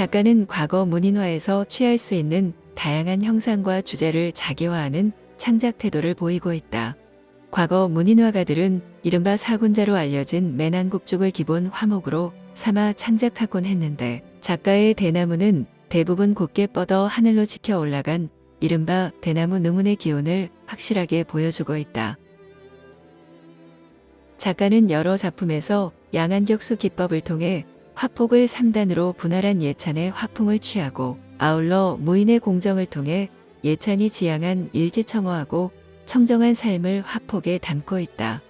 작가는 과거 문인화에서 취할 수 있는 다양한 형상과 주제를 자기화하는 창작 태도를 보이고 있다. 과거 문인화가들은 이른바 사군자로 알려진 매난국죽을 기본 화목으로 삼아 창작하곤 했는데 작가의 대나무는 대부분 곧게 뻗어 하늘로 치켜 올라간 이른바 대나무 능운의 기운을 확실하게 보여주고 있다. 작가는 여러 작품에서 양안격수 기법을 통해 화폭을 3단으로 분할한 예찬의 화풍을 취하고 아울러 무인의 공정을 통해 예찬이 지향한 일지청어하고 청정한 삶을 화폭에 담고 있다.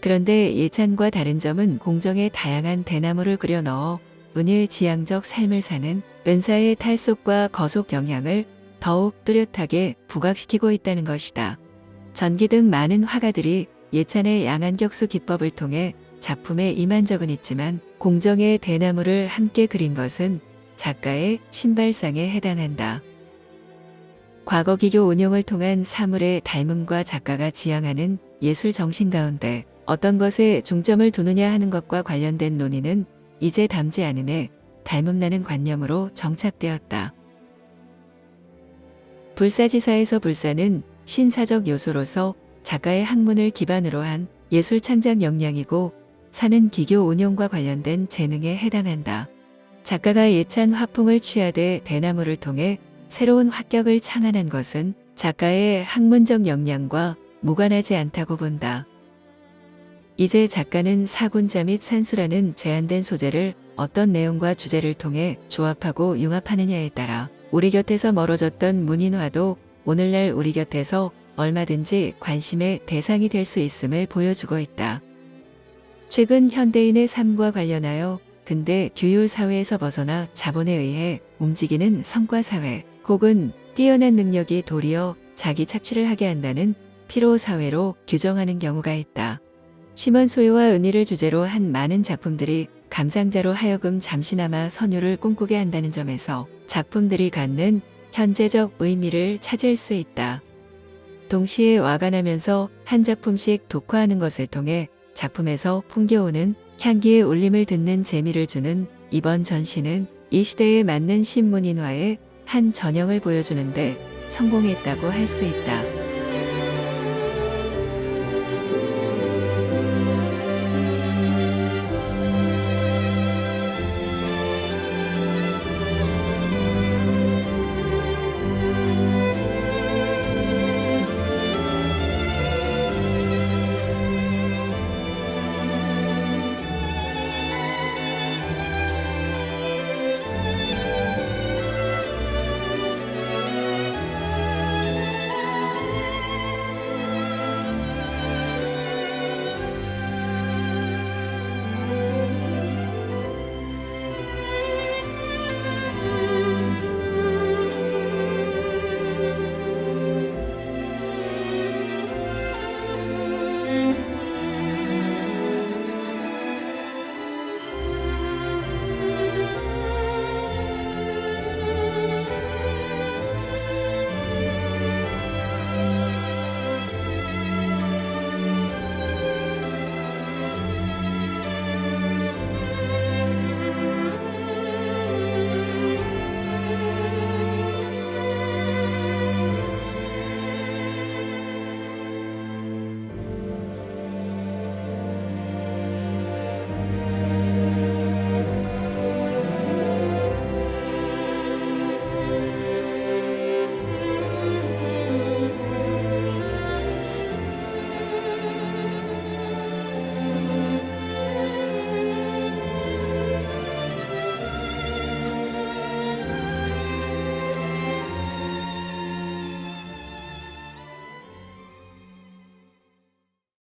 그런데 예찬과 다른 점은 공정에 다양한 대나무를 그려 넣어 은일 지향적 삶을 사는 은사의 탈속과 거속 영향을 더욱 뚜렷하게 부각시키고 있다는 것이다. 전기 등 많은 화가들이 예찬의 양안격수 기법을 통해 작품에 임한 적은 있지만 공정의 대나무를 함께 그린 것은 작가의 신발상에 해당한다. 과거 기교 운용을 통한 사물의 닮음과 작가가 지향하는 예술 정신 가운데 어떤 것에 중점을 두느냐 하는 것과 관련된 논의는 이제 담지 않음에 닮음나는 관념으로 정착되었다. 불사지사에서 불사는 신사적 요소로서 작가의 학문을 기반으로 한 예술 창작 역량이고 사는 기교 운용과 관련된 재능에 해당한다. 작가가 예찬 화풍을 취하되 대나무를 통해 새로운 합격을 창안한 것은 작가의 학문적 역량과 무관하지 않다고 본다. 이제 작가는 사군자 및 산수라는 제한된 소재를 어떤 내용과 주제를 통해 조합하고 융합하느냐에 따라 우리 곁에서 멀어졌던 문인화도 오늘날 우리 곁에서 얼마든지 관심의 대상이 될 수 있음을 보여주고 있다. 최근 현대인의 삶과 관련하여 근대 규율 사회에서 벗어나 자본에 의해 움직이는 성과 사회 혹은 뛰어난 능력이 도리어 자기 착취를 하게 한다는 피로 사회로 규정하는 경우가 있다. 심원 소유와 은희를 주제로 한 많은 작품들이 감상자로 하여금 잠시나마 선율을 꿈꾸게 한다는 점에서 작품들이 갖는 현재적 의미를 찾을 수 있다. 동시에 와간하면서 한 작품씩 독화하는 것을 통해 작품에서 풍겨오는 향기의 울림을 듣는 재미를 주는 이번 전시는 이 시대에 맞는 신문인화의 한 전형을 보여주는데 성공했다고 할 수 있다.